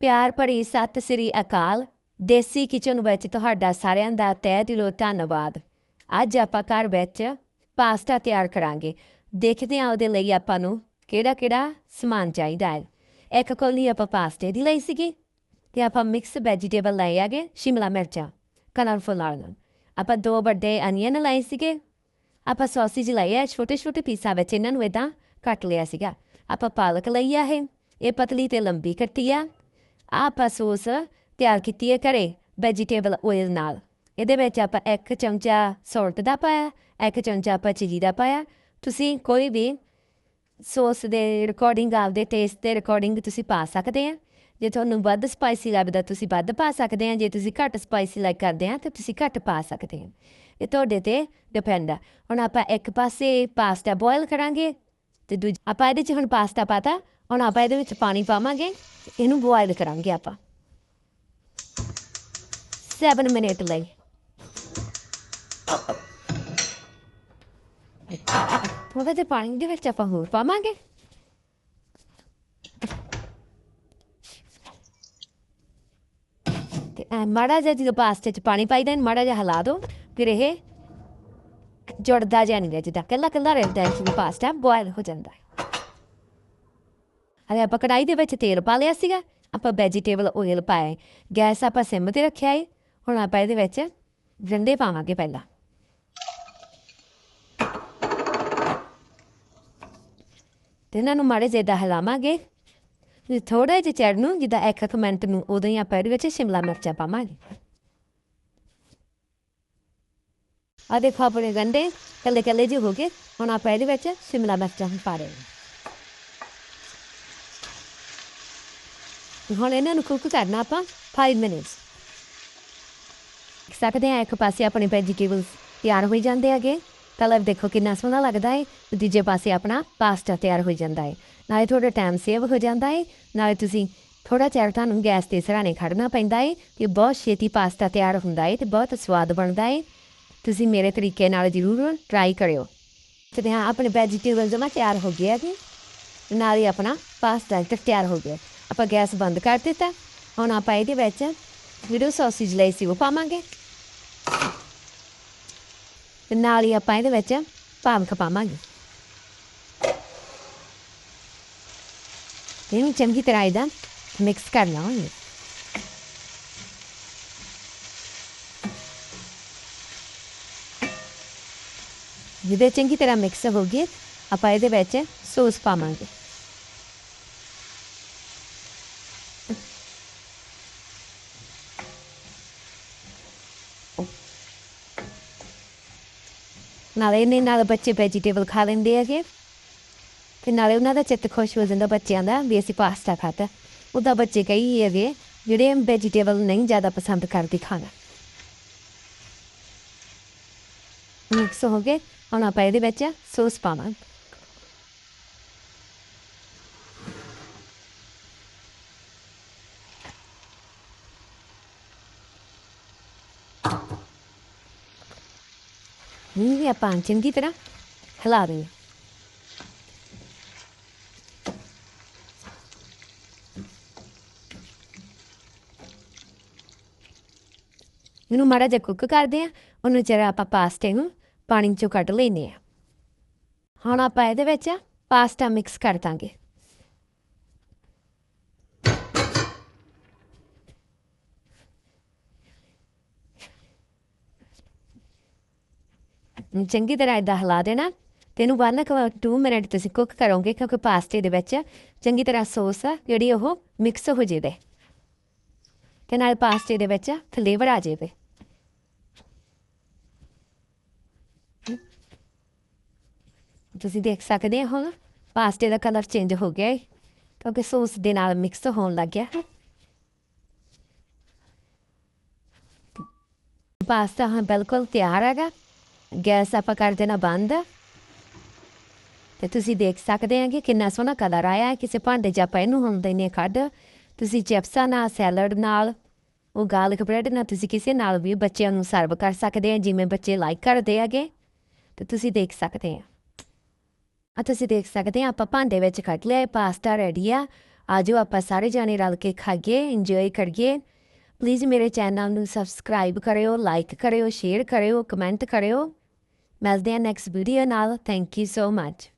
ਪਿਆਰ ਭਰੀ ਸਤਿ ਸ੍ਰੀ ਅਕਾਲ। ਦੇਸੀ ਕਿਚਨ ਵਿੱਚ ਤੁਹਾਡਾ ਸਾਰਿਆਂ ਦਾ ਤਹਿ ਦਿਲੋਂ ਧੰਨਵਾਦ। ਅੱਜ ਆਪਾਂ ਘਰ ਵਿੱਚ ਪਾਸਤਾ ਤਿਆਰ ਕਰਾਂਗੇ। ਦੇਖਦੇ ਹਾਂ ਉਹਦੇ ਲਈ ਆਪਾਂ ਨੂੰ ਕਿਹੜਾ ਕਿਹੜਾ ਸਮਾਨ ਚਾਹੀਦਾ ਹੈ। ਇੱਕ ਕੋਲੀ ਆਪਾਂ ਪਾਸਤੇ ਦੀ ਲਈ ਸੀਗੀ। ਤੇ ਆਪਾਂ ਮਿਕਸ ਵੈਜੀਟੇਬਲ ਲਏ ਆਗੇ ਸ਼ਿਮਲਾ ਮਿਰਚਾਂ ਕਲਰਫੁਲ ਨਾਲ। ਆਪਾਂ ਦੋ ਵੱਡੇ ਅਨੀਅਨ ਲਏ ਸੀਗੇ। ਆਪਾਂ ਸੌਸੇਜ ਲਏ ਆ ਛੋਟੇ ਛੋਟੇ ਪੀਸਾਂ ਵਿੱਚ ਇਹਨਾਂ ਨੂੰ ਇਦਾਂ ਕੱਟ ਲਿਆ ਸੀਗਾ। ਆਪਾਂ ਪਾਲਕ ਲਈ ਆ ਇਹ। ਇਹ ਪਤਲੀ ਤੇ ਲੰਬੀ ਕੱਟੀ ਆ। ਆਪਾਂ ਸੌਸ ਤਿਆਰ ਕੀਤੀ ਹੈ ਘਰੇ ਵੈਜੀਟੇਬਲ ਆਇਲ ਨਾਲ। ਇਹਦੇ ਵਿੱਚ ਆਪਾਂ ਇੱਕ ਚਮਚਾ ਸੌਲਟ ਦਾ ਪਾਇਆ, ਇੱਕ ਚਮਚਾ ਆਪਾਂ ਚੀਨੀ ਦਾ ਪਾਇਆ। ਤੁਸੀਂ ਕੋਈ ਵੀ ਸੌਸ ਦੇ ਰਿਕਾਰਡਿੰਗ ਆਪਦੇ ਟੇਸਟ ਦੇ ਰਿਕਾਰਡਿੰਗ ਤੁਸੀਂ ਪਾ ਸਕਦੇ ਆ। ਜੇ ਤੁਹਾਨੂੰ ਵੱਧ ਸਪਾਈਸੀ ਲੱਗਦਾ, ਤੁਸੀਂ ਵੱਧ ਪਾ ਸਕਦੇ ਆ। ਜੇ ਤੁਸੀਂ ਘੱਟ ਸਪਾਈਸੀ ਲਾਈਕ ਕਰਦੇ ਆ, ਤਾਂ ਤੁਸੀਂ ਘੱਟ ਪਾ ਸਕਦੇ ਆ। ਇਹ ਤੁਹਾਡੇ ਤੇ ਡਿਪੈਂਡ ਆ। ਹੁਣ ਆਪਾਂ ਇੱਕ ਪਾਸੇ ਪਾਸਤਾ ਬੋਇਲ ਕਰਾਂਗੇ ਤੇ ਦੂਜ, ਆਪਾਂ ਇਹਦੇ ਚ ਹੁਣ ਪਾਸਤਾ ਪਾਤਾ। ਹੁਣ ਆਪਾਂ ਇਹਦੇ ਵਿੱਚ ਪਾਣੀ ਪਾਵਾਂਗੇ, ਇਹਨੂੰ ਬੋਇਲ ਕਰਾਂਗੇ ਆਪਾਂ। 7 ਮਿੰਟ ਲਈ। ਥੋੜਾ ਜਿਹਾ ਪਾਣੀ ਦੇ ਵਿੱਚ ਆਪਾਂ ਹੋਰ ਪਾਵਾਂਗੇ। ਤੇ ਐ ਮਾੜਾ ਜਿਹਾ ਜਦੋਂ ਪਾਸਤੇ 'ਚ ਪਾਣੀ ਪਾਈ ਦੇਣ ਮਾੜਾ ਜਿਹਾ ਹਿਲਾ ਦਿਓ ਫਿਰ ਇਹ ਜੁੜਦਾ ਜਿਹਾ ਨਹੀਂ ਰਹਿ ਰਹਿੰਦਾ ਕੱਲਾ ਕੱਲਾ ਰਹਿੰਦਾ ਹੈ ਕਿ ਪਾਸਤਾ ਬੋਇਲ ਹੋ ਜਾਂਦਾ ਹੈ। ਅਰੇ ਆਪਾਂ ਕੜਾਈ ਦੇ ਵਿੱਚ ਤੇਲ ਪਾ ਲਿਆ ਸੀਗਾ, ਆਪਾਂ ਵੈਜੀਟੇਬਲ ਆਇਲ ਪਾਇਆ ਗੈਸ ਆਪਾਂ ਸਿਮ ਤੇ ਰੱਖਿਆ ਹੈ ਹੁਣ ਆਪਾਂ ਇਹਦੇ ਵਿੱਚ ਗੰਡੇ ਪਾਵਾਂਗੇ ਪਹਿਲਾਂ। ਤੇ ਇਹਨਾਂ ਨੂੰ ਮਾੜੇ ਜਿਹੇ ਦਾ ਹਿਲਾਵਾਂਗੇ ਤੇ ਥੋੜਾ ਜਿਹਾ ਚੜ ਨੂੰ, ਜਿੱਦਾਂ ਇੱਕ ਇੱਕ ਮਿੰਟ ਨੂੰ, ਉਦੋਂ ਹੀ ਆਪਾਂ ਇਹਦੇ ਵਿੱਚ ਸ਼ਿਮਲਾ ਮਿਰਚਾਂ ਪਾਵਾਂਗੇ। ਆ ਦੇਖੋ ਆਪਣੇ ਗੰਡੇ ਕੱਲੇ ਕੱਲੇ ਜਿਹੇ ਹੋ ਗਏ, ਹੁਣ ਆਪਾਂ ਇਹਦੇ ਵਿੱਚ ਸ਼ਿਮਲਾ ਮਿਰਚਾਂ ਪਾ ਰਹੇ ਹਾਂ। ਹੁਣ ਇਹਨਾਂ ਨੂੰ ਕੁੱਕ ਕਰਨਾ ਆਪਾਂ 5 ਮਿੰਟਸ ਸਕਦੇ ਆ ਇੱਕ ਪਾਸੇ ਆਪਣੇ ਵੈਜੀਟੇਬਲਸ ਤਿਆਰ ਹੋਈ ਜਾਂਦੇ ਹੈਗੇ। ਕਲਰ ਦੇਖੋ ਕਿੰਨਾ ਸੋਹਣਾ ਲੱਗਦਾ ਹੈ ਤੇ ਦੂਜੇ ਪਾਸੇ ਆਪਣਾ ਪਾਸਤਾ ਤਿਆਰ ਹੋ ਜਾਂਦਾ ਹੈ ਨਾਲੇ ਥੋੜਾ ਟਾਈਮ ਸੇਵ ਹੋ ਜਾਂਦਾ ਹੈ ਨਾਲੇ ਤੁਸੀਂ ਥੋੜਾ ਚਿਰ ਤੁਹਾਨੂੰ ਗੈਸ ਤੇ ਸਰਾਣੇ ਖੜਨਾ ਪੈਂਦਾ ਹੈ ਕਿ ਬਹੁਤ ਛੇਤੀ ਪਾਸਤਾ ਤਿਆਰ ਹੁੰਦਾ ਹੈ ਤੇ ਬਹੁਤ ਸਵਾਦ ਬਣਦਾ ਹੈ ਤੁਸੀਂ ਮੇਰੇ ਤਰੀਕੇ ਨਾਲ ਜ਼ਰੂਰ ਟਰਾਈ ਕਰਿਓ। ਤੇ ਹਾਂ ਆਪਣੇ ਵੈਜੀਟੇਬਲ ਜਮਾ ਤਿਆਰ ਹੋ ਗਿਆ ਜੀ ਨਾਲੇ ਆਪਣਾ ਪਾਸਤਾ ਤਿਆਰ ਹੋ ਗਿਆ। ਆਪਾਂ ਗੈਸ ਬੰਦ ਕਰ ਦਿੱਤਾ। ਹੁਣ ਆਪਾਂ ਇਹਦੇ ਵਿੱਚ ਵੀਡੀਓ ਸੌਸੇਜ ਲਈ ਸੀ ਉਹ ਪਾਵਾਂਗੇ। ਤੇ ਨਾਲ ਹੀ ਆਪਾਂ ਇਹਦੇ ਵਿੱਚ ਪਾਲਕ ਪਾਵਾਂਗੇ। ਇਹਨੂੰ ਚੰਗੀ ਤਰ੍ਹਾਂ ਇਹਦਾ ਮਿਕਸ ਕਰ ਲਵਾਂਗੇ ਜਿਹਦੇ ਚੰਗੀ ਤਰ੍ਹਾਂ ਮਿਕਸ ਹੋ ਗਏ ਆਪਾਂ ਇਹਦੇ ਵਿੱਚ ਸੌਸ ਪਾਵਾਂਗੇ। ਨਾਲੇ ਇਹਨੇ ਨਾਲ ਬੱਚੇ ਵੈਜੀਟੇਬਲ ਖਾ ਲੈਂਦੇ ਹੈਗੇ। ਤੇ ਨਾਲੇ ਉਹਨਾਂ ਦਾ ਚਿੱਤ ਖੁਸ਼ ਹੋ ਜਾਂਦਾ ਬੱਚਿਆਂ ਦਾ ਵੀ ਅਸੀਂ ਪਾਸਤਾ ਖਾਤਾ ਉਹਦਾ ਬੱਚੇ ਕਈ ਹੈਗੇ, ਜਿਹੜੇ ਵੈਜੀਟੇਬਲ ਨਹੀਂ ਜ਼ਿਆਦਾ ਪਸੰਦ ਕਰਦੇ ਖਾਣਾ। ਮਿਕਸ ਹੋ ਗਏ। ਹੁਣ ਆਪਾਂ ਇਹਦੇ ਵਿੱਚ ਸੌਸ ਪਾਵਾਂਗੇ। ਇਹ ਆਪਾਂ ਚੰਗੀ ਤਰ੍ਹਾਂ ਹਿਲਾ ਦੇਂਗੇ ਇਹਨੂੰ ਮਾੜਾ ਜਿਹਾ ਕੁੱਕ ਕਰਦੇ ਆ ਉਹਨੂੰ ਚਿਰ ਆਪਾਂ ਪਾਸਟੇ ਨੂੰ ਪਾਣੀ ਚੋਂ ਕੱਢ ਲੈਨੇ ਆ ਹੁਣ ਆਪਾਂ ਇਹਦੇ ਵਿੱਚ ਪਾਸਤਾ ਮਿਕਸ ਕਰ ਦਾਂਗੇ ਚੰਗੀ ਤਰ੍ਹਾਂ ਇਦਾਂ ਹਿਲਾ ਦੇਣਾ। ਤੇ ਇਹਨੂੰ 1 ਕੁ 2 ਮਿੰਟ ਤੁਸੀਂ ਕੁੱਕ ਕਰੋਗੇ, ਕਿਉਂਕਿ ਪਾਸਤੇ ਦੇ ਵਿੱਚ ਚੰਗੀ ਤਰ੍ਹਾਂ ਸੌਸ ਆ, ਜਿਹੜੀ ਉਹ ਮਿਕਸ ਹੋ ਜਾਵੇ। ਤੇ ਨਾਲ ਪਾਸਤੇ ਦੇ ਵਿੱਚ ਫਲੇਵਰ ਆ ਜਾਵੇ। ਤੁਸੀਂ ਦੇਖ ਸਕਦੇ ਹੋ ਹੁਣ ਪਾਸਤੇ ਦਾ ਕਲਰ ਚੇਂਜ ਹੋ ਗਿਆ ਹੈ ਕਿਉਂਕਿ ਸੌਸ ਦੇ ਨਾਲ ਮਿਕਸ ਹੋਣ ਲੱਗ ਗਿਆ। ਹੈ ਪਾਸਤਾ ਹਾਂ ਬਿਲਕੁਲ ਤਿਆਰ ਹੈਗਾ। ਗੈਸ ਆਪਾਂ ਕਰ ਦੇਣਾ ਬੰਦ। ਤੇ ਤੁਸੀਂ ਦੇਖ ਸਕਦੇ ਆ ਕਿ ਕਿੰਨਾ ਸੋਹਣਾ ਕਲਰ ਆਇਆ ਹੈ। ਕਿਸੇ ਭਾਂਡੇ 'ਚ ਆਪਾਂ ਇਹਨੂੰ ਹੁਣ ਦੇਨੇ ਕੱਢ ਤੁਸੀਂ ਚਿਪਸਾਂ ਨਾਲ, ਸੈਲਡ ਨਾਲ, ਉਹ ਗਾਰਲਿਕ ਬ੍ਰੈਡ ਨਾਲ ਤੁਸੀਂ ਕਿਸੇ ਨਾਲ ਵੀ ਬੱਚਿਆਂ ਨੂੰ ਸਰਵ ਕਰ ਸਕਦੇ ਆ, ਜਿਵੇਂ ਬੱਚੇ ਲਾਈਕ ਕਰਦੇ ਹੈਗੇ। ਤੇ ਤੁਸੀਂ ਦੇਖ ਸਕਦੇ ਆ। ਆ ਤੁਸੀਂ ਦੇਖ ਸਕਦੇ ਆ, ਆਪਾਂ ਭਾਂਡੇ ਵਿੱਚ ਕੱਢ ਲਿਆ ਪਾਸਤਾ ਰੈਡੀ ਆ। ਆਜੋ ਆਪਾਂ ਸਾਰੇ ਜਾਣੇ ਰਲ ਕੇ ਖਾਈਏ ਇੰਜੋਏ ਕਰੀਏ। ਪਲੀਜ਼ ਮੇਰੇ ਚੈਨਲ ਨੂੰ ਸਬਸਕ੍ਰਾਈਬ ਕਰਿਓ ਲਾਈਕ ਕਰਿਓ ਸ਼ੇਅਰ ਕਰਿਓ ਕਮੈਂਟ ਕਰਿਓ। Melda next video and I'll thank you so much.